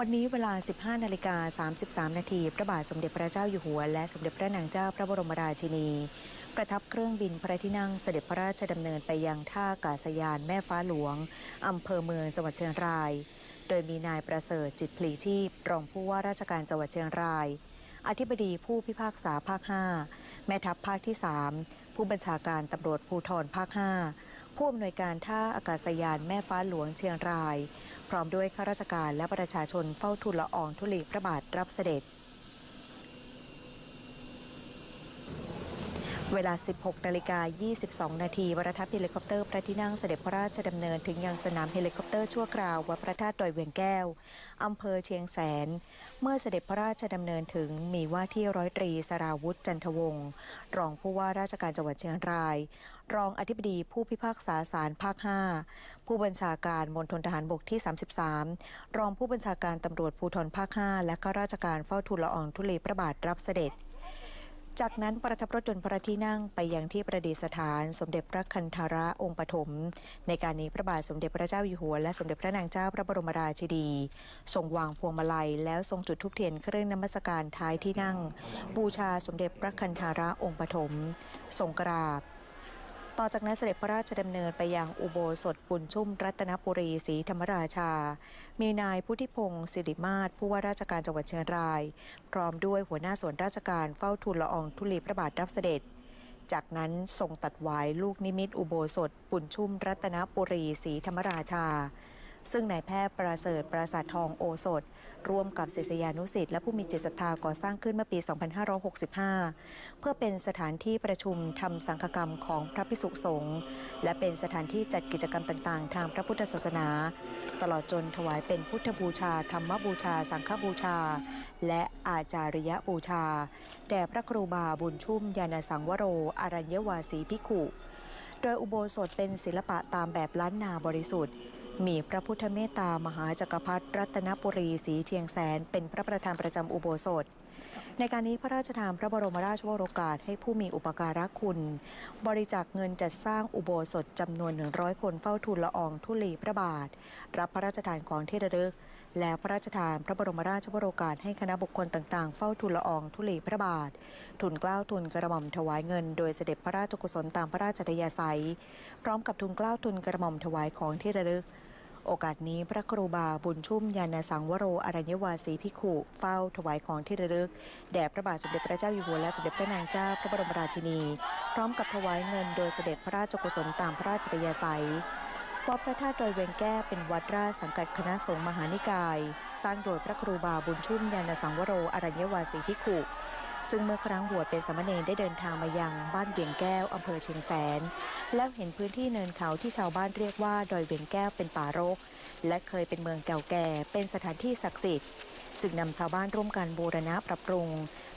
วันนี้เวลา 15 นาฬิกา 33 นาที พระบาทสมเด็จพระเจ้าอยู่หัว และสมเด็จพระนางเจ้าพระบรมราชินี ประทับเครื่องบินพระที่นั่งเสด็จพระราชดำเนินไปยังท่าอากาศยานแม่ฟ้าหลวง อำเภอเมืองจังหวัดเชียงราย โดยมีนายประเสริฐจิตพลีชีพ รองผู้ว่าราชการจังหวัดเชียงราย อธิบดีผู้พิพากษาภาค 5 แม่ทัพภาคที่ 3 ผู้บัญชาการตำรวจภูธรภาค 5 ผู้อำนวยการท่าอากาศยานแม่ฟ้าหลวงเชียงราย พร้อมด้วยข้าราชการและประชาชนเฝ้าทูลละอองธุลีพระบาทรับเสด็จ เวลา 16 นาฬิกา 22 นาทีวรทัพเฮลิคอปเตอร์พระที่นั่งเสด็จพระราชดำเนินถึงยังสนามเฮลิคอปเตอร์ชั่วคราววัดพระธาตุดอยเวียงแก้ว อำเภอเชียงแสน เมื่อเสด็จพระราชดำเนินถึงมีว่าที่ร้อยตรีสราวุธจันทวงศ์รองผู้ว่าราชการจังหวัดเชียงราย รองอธิบดีผู้พิพากษาศาลภาค 5 ผู้บัญชาการมณฑลทหารบกที่ 33 รองผู้บัญชาการตำรวจภูธรภาค 5 และข้าราชการเฝ้าทูลละอองธุลีพระบาทรับเสด็จ จากนั้นประทับรถยนต์พระที่นั่งไปยังที่ประดิษฐาน สมเด็จพระคันธาระองค์ปฐมในการนี้พระบาทสมเด็จพระเจ้าอยู่หัวและสมเด็จพระนางเจ้าพระบรมราชินีทรงวางพวงมาลัย แล้วทรงจุดธูปเทียนเครื่องนมัสการท้ายที่นั่ง บูชาสมเด็จพระคันธาระองค์ปฐมทรงกราบ ต่อจากนั้นเสด็จพระราชดำเนินไปยังอุโบสถปุญชุ่มรัตนปุรีศรีธรรมราชา มีนายพุทธิพงศ์สิริมาศผู้ว่าราชการจังหวัดเชียงราย พร้อมด้วยหัวหน้าส่วนราชการเฝ้าทูลละอองธุลีพระบาทรับเสด็จ จากนั้นทรงตัดไวายลูกนิมิตอุโบสถปุญชุ่มรัตนปุรีศรีธรรมราชา ซึ่งนายแพทย์ประเสริฐปราสาททองโอสถ ร่วมกับศิษยานุสิษย์และผู้มีจิตศรัทธาก่อสร้างขึ้นเมื่อปี 2565 เพื่อเป็นสถานที่ประชุมทำสังฆกรรมของพระภิกษุสงฆ์และเป็นสถานที่จัดกิจกรรมต่างๆ ทางพระพุทธศาสนา ตลอดจนถวายเป็นพุทธบูชา ธรรมบูชา สังฆบูชา และอาจาริยบูชา แด่พระครูบาบุญชุ่มยานสังวโรอรัญญวาสีพิขุ โดยอุโบสถเป็นศิลปะตามแบบล้านนาบริสุทธิ์ มีพระพุทธเมตตามหาจักรพรรดิรัตนปุรีศรีเชียงแสน เป็นพระประธานประจำอุโบสถ ในการนี้พระราชทานพระบรมราชวโรกาสให้ผู้มีอุปการะคุณ บริจาคเงินจัดสร้างอุโบสถจำนวน 100 คนเฝ้าทูลละอองธุลีพระบาท รับพระราชทานของที่ระลึก และพระราชทานพระบรมราชวโรกาสให้คณะบุคคลต่างๆ เฝ้าทูลละอองธุลีพระบาท ทุนกล้าวทุนกระหม่อมถวายเงิน โดยเสด็จพระราชกุศลตามพระราชอัธยาศัย พร้อมกับทุนกล้าวทุนกระหม่อมถวายของที่ระลึก โอกาสนี้พระครูบาบุญชุ่มยานสังวโรอรัญวาสีพิขุเฝ้าถวายของที่ระลึก แด่พระบาทสมเด็จพระเจ้าอยู่หัวและสมเด็จพระนางเจ้าพระบรมราชินี พร้อมกับถวายเงินโดยเสด็จพระราชกุศลตามพระราชอัธยาศัยวัดพระธาตุดอยเวงแก้เป็นวัดราชสังกัดคณะสงฆ์มหานิกาย สร้างโดยพระครูบาบุญชุ่มยานสังวโรอรัญญวาสีพิขุ ซึ่งเมื่อครั้งบวชเป็นสามเณรได้เดินทางมายังบ้านเวียงแก้วอำเภอเชียงแสน แล้วเห็นพื้นที่เนินเขาที่ชาวบ้านเรียกว่าดอยเวียงแก้วเป็นป่ารก และเคยเป็นเมืองเก่าแก่เป็นสถานที่ศักดิ์สิทธิ์จึงนำชาวบ้านร่วมกันบูรณะปรับปรุง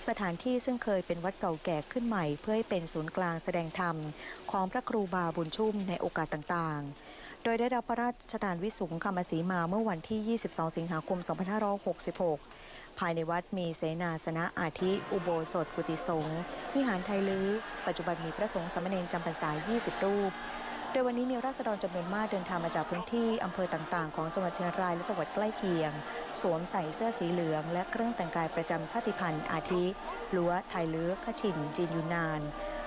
สถานที่ซึ่งเคยเป็นวัดเก่าแก่ขึ้นใหม่ เพื่อให้เป็นศูนย์กลางแสดงธรรม ของพระครูบาบุญชุ่มในโอกาสต่างๆ โดยได้รับพระราชทานวิสุงคำสีมาเมื่อวันที่ 22 สิงหาคม 2566 ภายในวัดมีเสนาสนะอาทิ อุโบสถกุฏิสงฆ์วิหารไทยลื้อปัจจุบันมีพระสงฆ์สามเณรจำพรรษา 20 รูป โดยวันนี้มีราษฎรจำนวนมากเดินทางมาจากพื้นที่อำเภอต่างๆ ของจังหวัดเชียงรายและจังหวัดใกล้เคียง สวมใส่เสื้อสีเหลือง และเครื่องแต่งกายประจำชาติพันธุ์ อาทิลัวไทยลื้อขชิน จีนยูนาน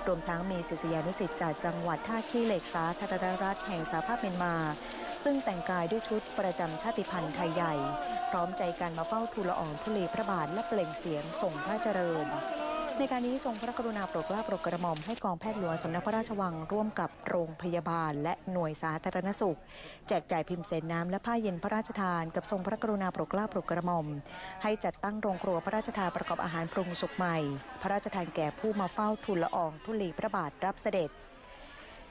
รวมทั้งมีศิษยานุศิษย์จากจังหวัดท่าขี้เหล็กสาธารณรัฐแห่งสหภาพเมียนมาซึ่งแต่งกายด้วยชุดประจำชาติพันธุ์ไทยใหญ่ พร้อมใจกันมาเฝ้าทูลละอองธุลีพระบาทและเปล่งเสียงส่งพระเจริญ ในการนี้ทรงพระกรุณาโปรดเกล้าโปรดกระหม่อมให้กองแพทย์หลวงสำนักพระราชวังร่วมกับโรงพยาบาล และหน่วยสาธารณสุข แจกจ่ายพิมพ์เสนน้ำและผ้าเย็นพระราชทานกับทรงพระกรุณาโปรดเกล้าโปรดกระหม่อม ให้จัดตั้งโรงครัวพระราชทานประกอบอาหารปรุงสุกใหม่ พระราชทานแก่ผู้มาเฝ้าทูลละอองธุลีพระบาทรับเสด็จ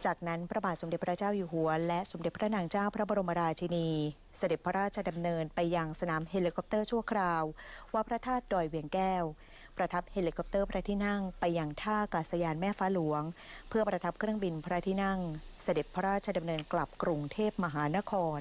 จากนั้นพระบาทสมเด็จพระเจ้าอยู่หัว และสมเด็จพระนางเจ้าพระบรมราชินี เสด็จพระราชดำเนินไปยังสนามเฮลิคอปเตอร์ชั่วคราววัดพระธาตุดอยเวียงแก้ว ประทับเฮลิคอปเตอร์พระที่นั่งไปยังท่าอากาศยานแม่ฟ้าหลวง เพื่อประทับเครื่องบินพระที่นั่ง เสด็จพระราชดำเนินกลับกรุงเทพมหานคร